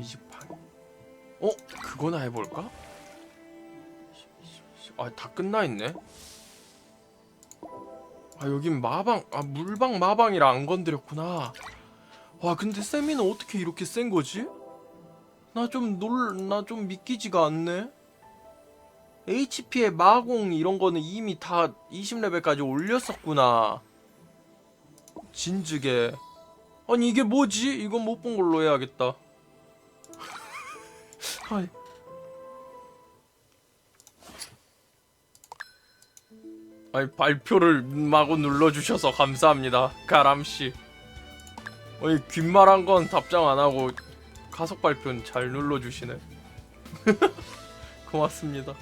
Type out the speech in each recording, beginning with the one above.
게이지판 어? 그거나 해볼까? 아 다 끝나있네 아 여긴 마방 아 물방 마방이라 안 건드렸구나 와 근데 세미는 어떻게 이렇게 센 거지? 나 좀 놀 나 좀 믿기지가 않네 HP의 마공 이런 거는 이미 다 20레벨까지 올렸었구나 진즉에 아니 이게 뭐지? 이건 못 본 걸로 해야겠다 아이. 아니 발표를 마구 눌러주셔서 감사합니다 가람씨 아니 귓말한 건 답장 안 하고 가속 발표는 잘 눌러주시네 고맙습니다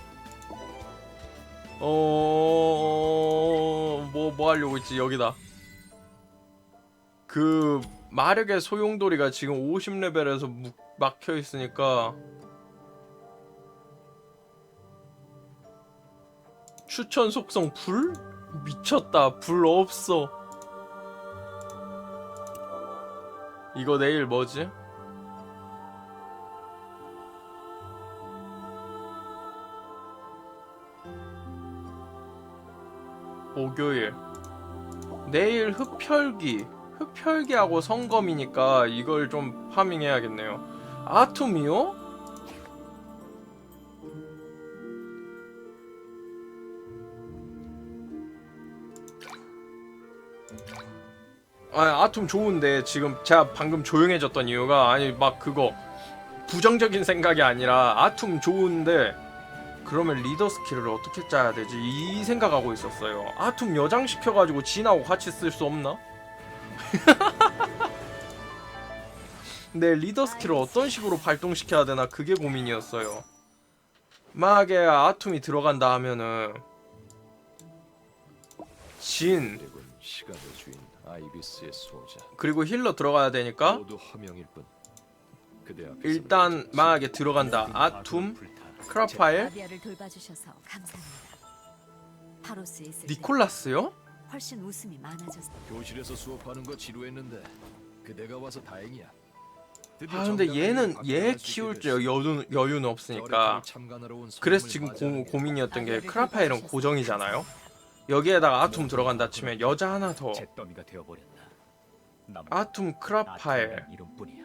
어... 뭐, 뭐 하려고 했지? 여기다. 그, 마력의 소용돌이가 지금 50레벨에서 막혀 있으니까. 추천 속성 불? 미쳤다. 불 없어. 이거 내일 뭐지? 목요일 내일 흡혈기 흡혈기하고 성검이니까 이걸 좀 파밍해야겠네요 아툼이요? 아 아툼 좋은데 지금 제가 방금 조용해졌던 이유가 아니 막 그거 부정적인 생각이 아니라 아툼 좋은데 그러면 리더 스킬을 어떻게 짜야 되지? 이 생각하고 있었어요. 아툼 여장 시켜가지고 진하고 같이 쓸 수 없나? 근데 리더 스킬을 어떤 식으로 발동시켜야 되나 그게 고민이었어요. 만약에 아툼이 들어간다 하면은 진 시간의 주인 아이비스의 수호자 그리고 힐러 들어가야 되니까 모두 허명일 뿐 그대 앞에서는 일단 만약에 들어간다 아툼 크라파엘 아비아를 돌봐주셔서 감사합니다. 파로스에 있을 때 니콜라스요? 훨씬 웃음이 많아졌어. 교실에서 수업하는 거 지루했는데 그대가 와서 다행이야. 아 근데 얘는 얘 키울 때 됐어. 여유는, 여유는 없으니까 그래서 지금 고, 고민이었던 게 크라파일은 고정이잖아요. 여기에다가 아툼 들어간다 치면 여자 하나 더 잿더미가 되어버렸나. 남 아툼 크라파일 이름뿐이야.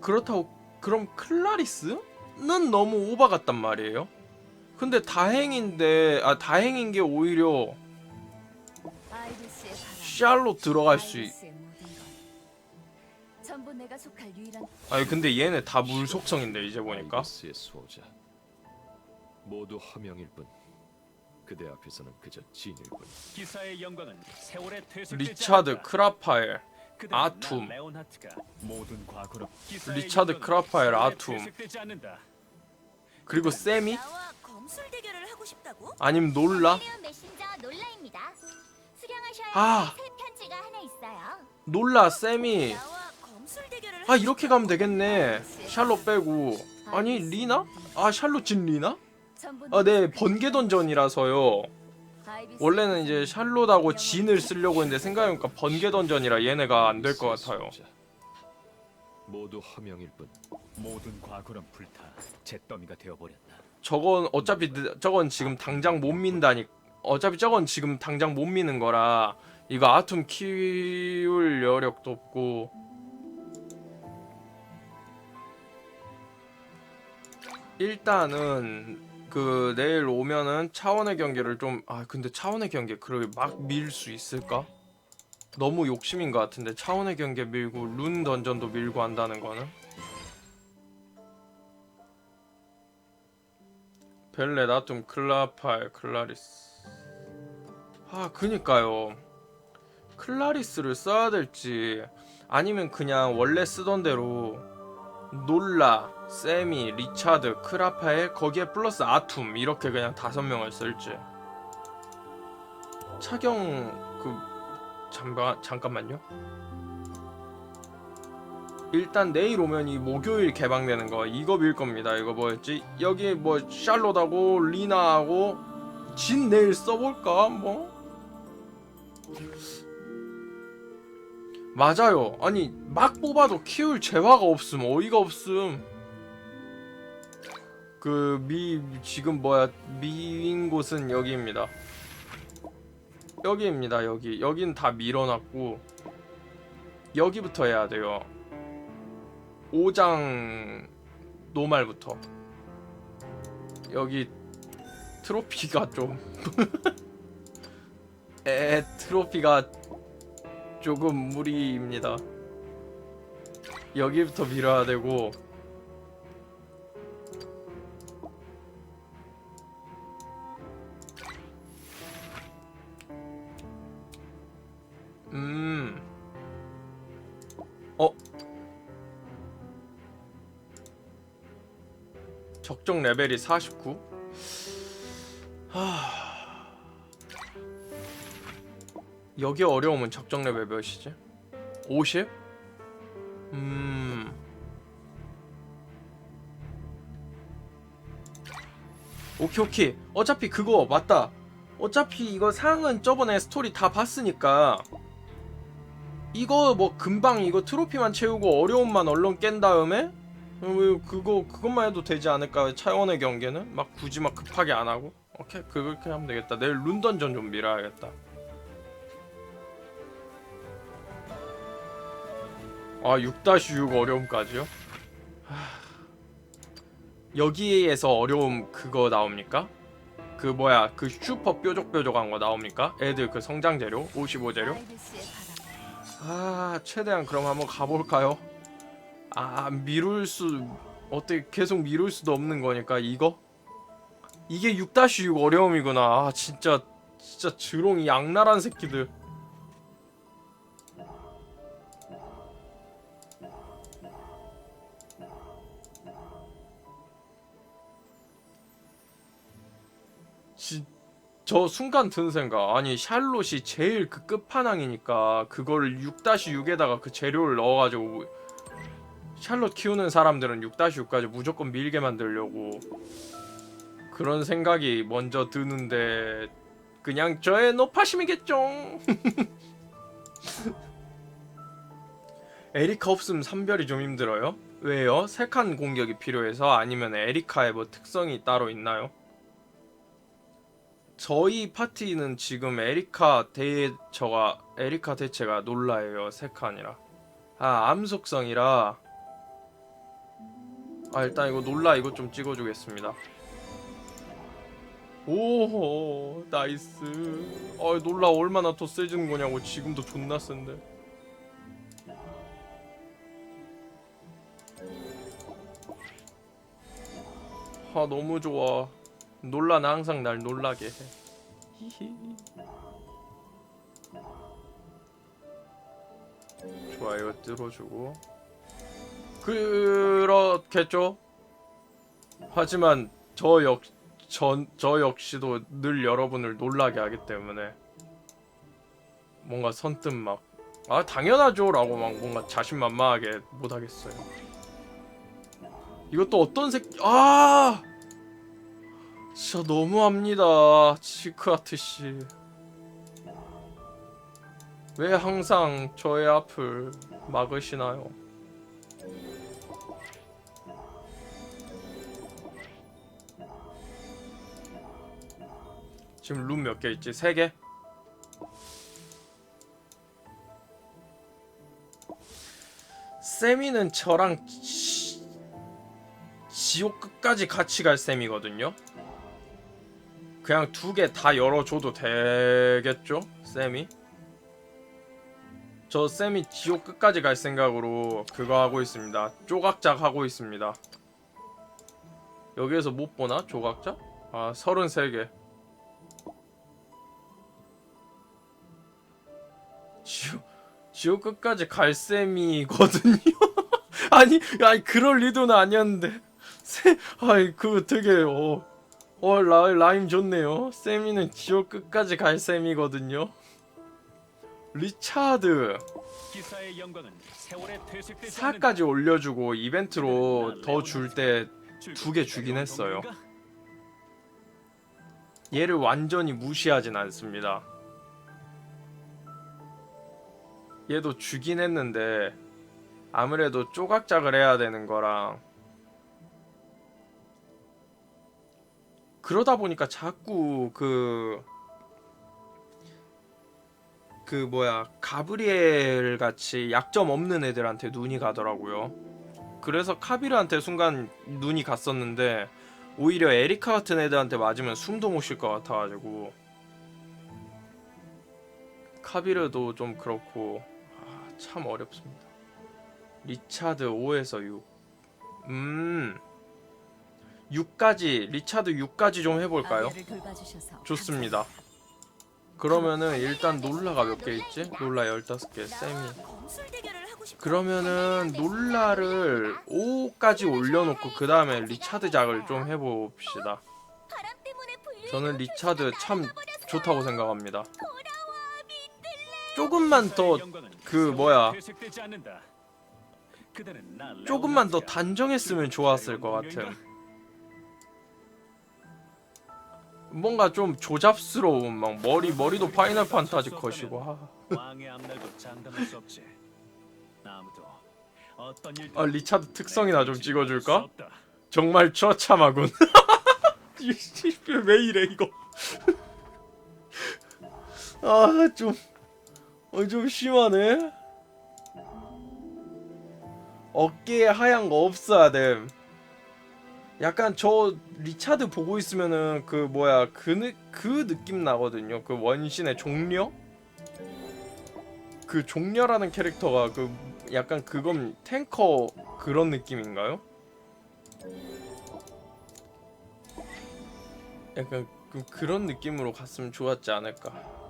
그렇다고 그럼 클라리스는 너무 오바 같단 말이에요. 근데 다행인데 아 다행인 게 오히려 샬롯 들어갈 수 있... 전부 내가 속할 유일한 아니 근데 얘네 다 물 속성인데 이제 보니까 아이비스의 수호자 모두 허명일 뿐 그대 앞에서는 그저 진일 뿐 기사의 영광은 세월에 퇴색되지 리차드 그대는 아툼. 레온하트가 모든 과거로 기사의 리차드 영광은 크라파엘 세월에 아툼. 퇴색되지 않는다. 그리고 세미 나와 검술 대결을 하고 싶다고? 아니면 놀라 메신저 놀라입니다. 수령하셔야 할 아. 새 편지가 하나 있어요. 놀라 세미 나와 아 이렇게 가면 되겠네. 샬롯 빼고. 아니 리나? 아 샬롯 진 리나? 아네 내가 번개 던전이라서요. 원래는 이제 샬롯하고 진을 쓰려고 했는데 생각해보니까 번개 던전이라 얘네가 안 될 것 같아요. 모두 허명일 뿐. 모든 과거는 불타 잿더미가 되어버렸나. 저건 어차피 느- 저건 지금 당장 못 민다니 어차피 저건 지금 당장 못 미는 거라 이거 아툼 키울 여력도 없고 일단은 그 내일 오면은 차원의 경기를 좀 아 근데 차원의 경기 그러게 막 밀 수 있을까? 너무 욕심인 것 같은데 차원의 경기 밀고 룬 던전도 밀고 한다는 거는? 벨레 나툼 클라팔 클라리스. 아 그니까요. 클라리스를 써야 될지 아니면 그냥 원래 쓰던 대로 놀라 세미 리차드 크라파엘 거기에 플러스 아툼 이렇게 그냥 다섯 명을 쓸지 차경 그 잠깐 잠깐만요 일단 내일 오면 이 목요일 개방되는 거 이거 밀 겁니다. 이거 뭐였지? 여기 뭐 샬롯하고 리나하고 진 내일 써볼까? 뭐 맞아요. 아니 막 뽑아도 키울 재화가 없음 어이가 없음. 그 미 지금 뭐야 미인 곳은 여기입니다. 여기입니다. 여기 여긴 다 밀어놨고 여기부터 해야 돼요. 5장 노말부터 여기 트로피가 좀 에, 트로피가 조금 무리입니다. 여기부터 밀어야 되고 음. 어. 적정 레벨이 49. 여기 어려움은 적정 레벨 몇이지? 50? 음. 오케이 오케이. 어차피 그거 맞다. 어차피 이거 상은 저번에 스토리 다 봤으니까 이거 뭐 금방 이거 트로피만 채우고 어려움만 얼른 깬 다음에 어, 뭐 그거 그것만 해도 되지 않을까 차원의 경계는 막 굳이 막 급하게 안 하고 오케이 그렇게 하면 되겠다 내일 룬던전 좀 밀어야겠다 아 6-6 어려움까지요? 하... 여기에서 어려움 그거 나옵니까? 그 뭐야 그 슈퍼 뾰족뾰족한 거 나옵니까? 애들 그 성장 재료 55 재료? 아 최대한 그럼 한번 가볼까요? 아 미룰 수 어떻게 계속 미룰 수도 없는 거니까 이거 이게 6-6 어려움이구나 아 진짜 진짜 드롱이 악랄한 새끼들 진, 저 순간 든 생각 아니 샬롯이 제일 그 끝판왕이니까 그걸 6-6에다가 그 재료를 넣어가지고 샬롯 키우는 사람들은 6-6까지 무조건 밀게 만들려고 그런 생각이 먼저 드는데 그냥 저의 노파심이겠죠 에리카 없으면 삼별이 좀 힘들어요? 왜요? 세칸 공격이 필요해서 아니면 에리카의 뭐 특성이 따로 있나요? 저희 파티는 지금 에리카 대처가 에리카 대체가 놀라예요 세 칸이라. 아 암속성이라. 아 일단 이거 놀라 이거 좀 찍어주겠습니다. 오호 나이스. 아 놀라 얼마나 더 세지는 거냐고. 지금도 존나 센데. 아 너무 좋아 놀라는 항상 날 놀라게 해. 히히. 좋아 이거 뚫어주고 그렇겠죠. 하지만 저 역, 전, 저 역시도 늘 여러분을 놀라게 하기 때문에 뭔가 선뜻 막 아 당연하죠 라고 막 뭔가 자신만만하게 못하겠어요. 이것도 어떤 새끼 아 진짜 너무합니다 치크아트 씨. 왜 항상 저의 앞을 막으시나요? 지금 룸 몇 개 있지? 세 개? 세미는 저랑 지... 지옥 끝까지 같이 갈 셈이거든요. 그냥 두 개 다 열어줘도 되겠죠? 쌤이? 저 쌤이 지옥 끝까지 갈 생각으로 그거 하고 있습니다. 조각작 하고 있습니다. 여기에서 못 보나? 조각작? 아, 33개. 지옥, 지옥 끝까지 갈 셈이거든요? 아니, 아니, 그럴 리도는 아니었는데. 세, 아이, 그거 되게, 어. 어 라, 라임 좋네요. 세미는 지옥 끝까지 갈 셈이거든요. 리차드. 기사의 영광은 세월에 퇴색되지 않는 4까지 올려주고 이벤트로 더 줄 때 두 개 주긴 했어요. 얘를 완전히 무시하진 않습니다. 얘도 주긴 했는데 아무래도 조각작을 해야 되는 거랑 그러다 보니까 자꾸 그그 뭐야 가브리엘 같이 약점 없는 애들한테 눈이 가더라고요. 그래서 카비르한테 순간 눈이 갔었는데 오히려 에리카 같은 애들한테 맞으면 숨도 못 쉴 것 같아가지고 카비르도 좀 그렇고 아, 참 어렵습니다. 리차드 5에서 6. 음. 6까지 리차드 6까지 좀 해볼까요? 좋습니다. 그러면은 일단 놀라가 몇 개 있지? 놀라 15개, 쌤이. 나와 검술 대결을 하고 싶다. 그러면은 놀라를 5까지 올려놓고 그 다음에 리차드 작을 좀 해봅시다. 저는 리차드 참 좋다고 생각합니다. 조금만 더 그 뭐야 조금만 더. 단정했으면 좋았을 것 같음. 뭔가 좀 조잡스러운 막 머리 머리도 파이널 판타지 컷이고 아, 왕의 앞날도 장담할 수 없지. 아무도 어떤 일 아 리차드 특성이나 좀 찍어줄까? 정말 처참하군. 왜 이래 이거? 아좀 어, 좀 심하네. 어깨에 하얀 거 없어야 됨. 약간 저 리차드 보고 있으면은 그 뭐야 그, 느, 그 느낌 나거든요. 그 원신의 종려? 그 종려라는 캐릭터가 그 약간 그건 탱커 그런 느낌인가요? 약간 그, 그런 느낌으로 갔으면 좋았지 않을까.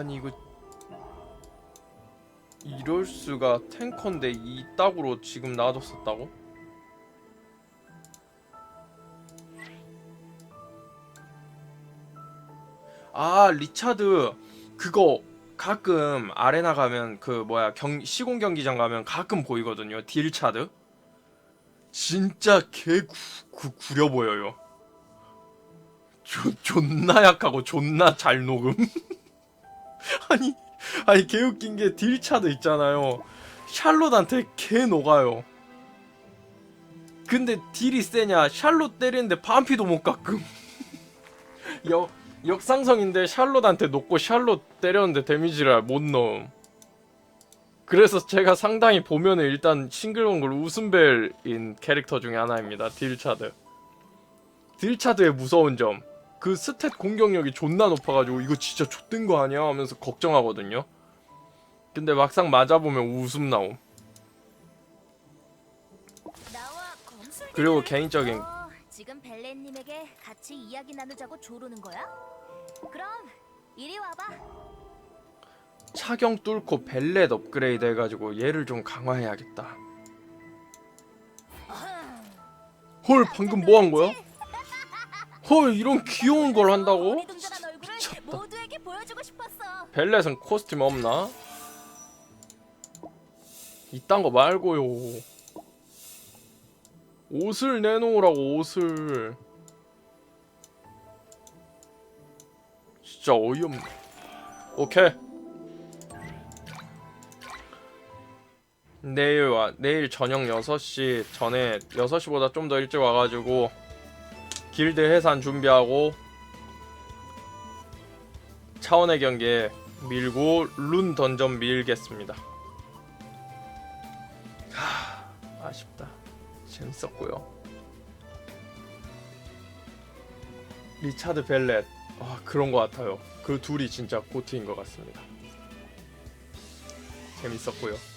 아니 이거 이럴 수가 탱커인데 이 딱으로 지금 놔뒀었다고? 아 리차드. 그거 가끔 아레나 가면 그 뭐야 경 시공 경기장 가면 가끔 보이거든요 딜차드. 진짜 개 구, 구, 구려 보여요. 존, 존나 약하고 존나 잘 녹음 아니 아니 개 웃긴 게 딜차드 있잖아요. 샬롯한테 개 녹아요. 근데 딜이 세냐? 샬롯 때리는데 반피도 못 깎음. 역, 역상성인데 샬롯한테 녹고 샬롯 때렸는데 데미지를 못 넣음. 그래서 제가 상당히 보면은 일단 싱글벙글 웃음벨인 캐릭터 중에 하나입니다. 딜차드. 딜차드의 무서운 점 그 스탯 공격력이 존나 높아가지고 이거 진짜 좆된 거 아니야 하면서 걱정하거든요. 근데 막상 맞아보면 웃음 나옴. 그리고 개인적인 어, 지금 벨렌님에게 같이 이야기 나누자고 조르는 거야? 그럼 이리 와봐. 차경 뚫고 벨렛 업그레이드 해가지고 얘를 좀 강화해야겠다. 헐 방금 뭐 한 거야? 헐 이런 귀여운 걸 한다고? 어리둥절한 얼굴을 미쳤다. 벨렛은 코스튬 없나? 이딴 거 말고요. 옷을 내놓으라고 옷을. 진짜 어이없네. 오케이. 내일 와 내일 저녁 6시 전에 6시보다 좀 더 일찍 와가지고 길드 해산 준비하고 차원의 경기에 밀고 룬 던전 밀겠습니다. 하, 아쉽다. 재밌었고요. 리차드 벨렛 아, 그런 것 같아요. 그 둘이 진짜 고트인 것 같습니다. 재밌었고요.